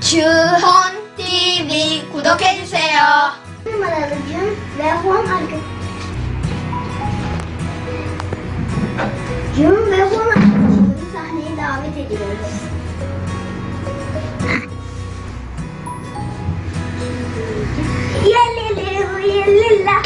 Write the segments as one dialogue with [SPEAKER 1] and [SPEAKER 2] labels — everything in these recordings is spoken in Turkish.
[SPEAKER 1] 주헌 TV 구독해 주세요.
[SPEAKER 2] 말하자면 매번 알게. 준 매번 알게 사는 다음에 드리요. 랄랄라 랄랄라.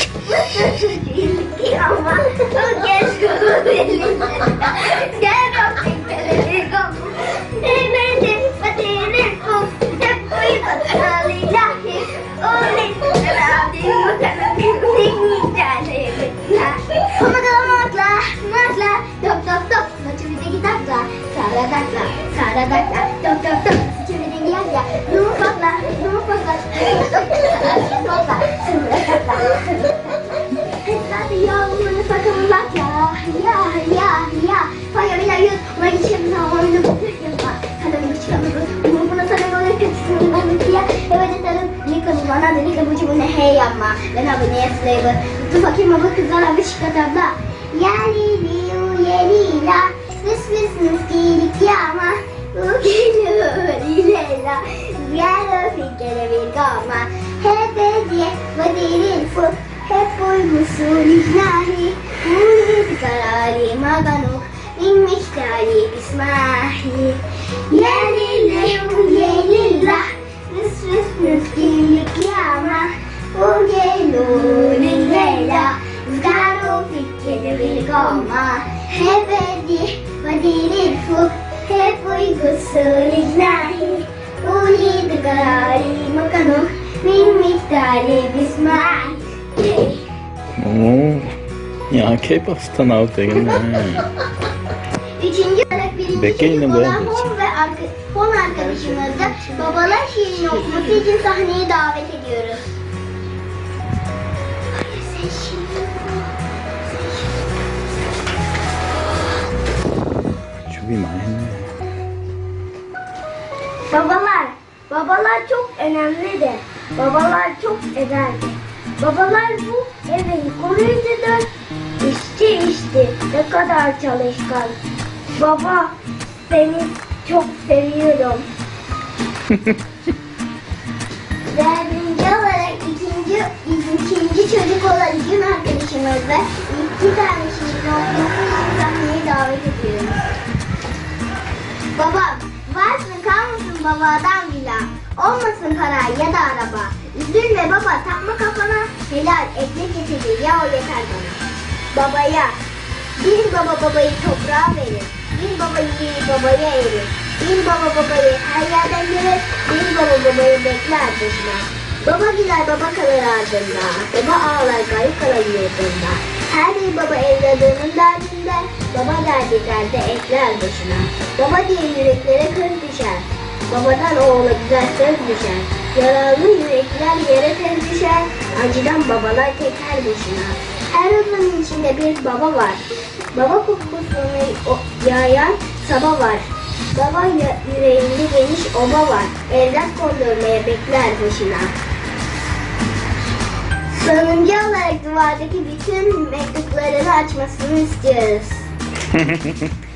[SPEAKER 2] Sara dakla Dop dop dop Saçımıza gitakla Numu patla Numu patla Sıvıra patla sakın bakla Ya ya ya Faya bila yut Ulan içim zamanını Yapma Kalın çıkamıyor Umur buna sana böyle kötüsünü Ben ya Evet edelim Yıkanı bana da yıkanı bu ne hey yapma Ben abi neye slayı Dur bakayım baba kızlar abi şıkkat abla. Yani liu yelila Nis ilela Gel fikre bir gama Hep hediye Vadirin fuk hep uygusu lillahi Muhit karari maganu Min miktari ismahi Yelillahu yelillah Nüs nüs nüs gilik yama. Bu gelu lillela Zgaru fikir bir goma Hep edi vadilil fuk Hep uygusu lillahi القرار
[SPEAKER 3] Oo. Ya K-pop'tan out eline.
[SPEAKER 2] Üçüncü olarak birinci
[SPEAKER 3] Bekle
[SPEAKER 2] yine
[SPEAKER 3] çocuk
[SPEAKER 2] olan Hon ve arka, Hon arkadaşımızı babalar şiirini okuması için sahneye davet ediyoruz.
[SPEAKER 3] Şu bir mahallede.
[SPEAKER 2] Babalar babalar çok önemlidir. Babalar çok ederdi. Babalar bu evin koruyucudur. İşçi işçi, ne kadar çalışkan. Baba, seni çok seviyorum. Dördüncü olarak ikinci, ikinci çocuk olan Gün arkadaşımız ve iki tane için sahneye davet ediyoruz. Baba, varsın babadan villa. Olmasın para ya da araba. Üzülme baba, takma kafana. Helal ekmek getirir ya o yeter bana. Babaya, bir baba babayı toprağa verir. Bir baba yiği babaya erir. Bir baba babayı her yerden gelir. Bir baba babayı bekler başına. Baba gider baba kalır ardında. Baba ağlar garip kalır yurdunda. Her bir baba evladının derdinde. Baba derdi derde ekler başına. Baba diye yüreklere kız düşer. Babadan oğula güzel söz düşer. Yaralı yürekler yere tez düşer. Acıdan babalar teker başına. Her uzun içinde bir baba var. Baba kokusunu yayan saba var. Baba yü- yüreğinde geniş oba var. Evlat kondurmaya bekler başına. Sonuncu olarak duvardaki bütün mektuplarını açmasını istiyoruz.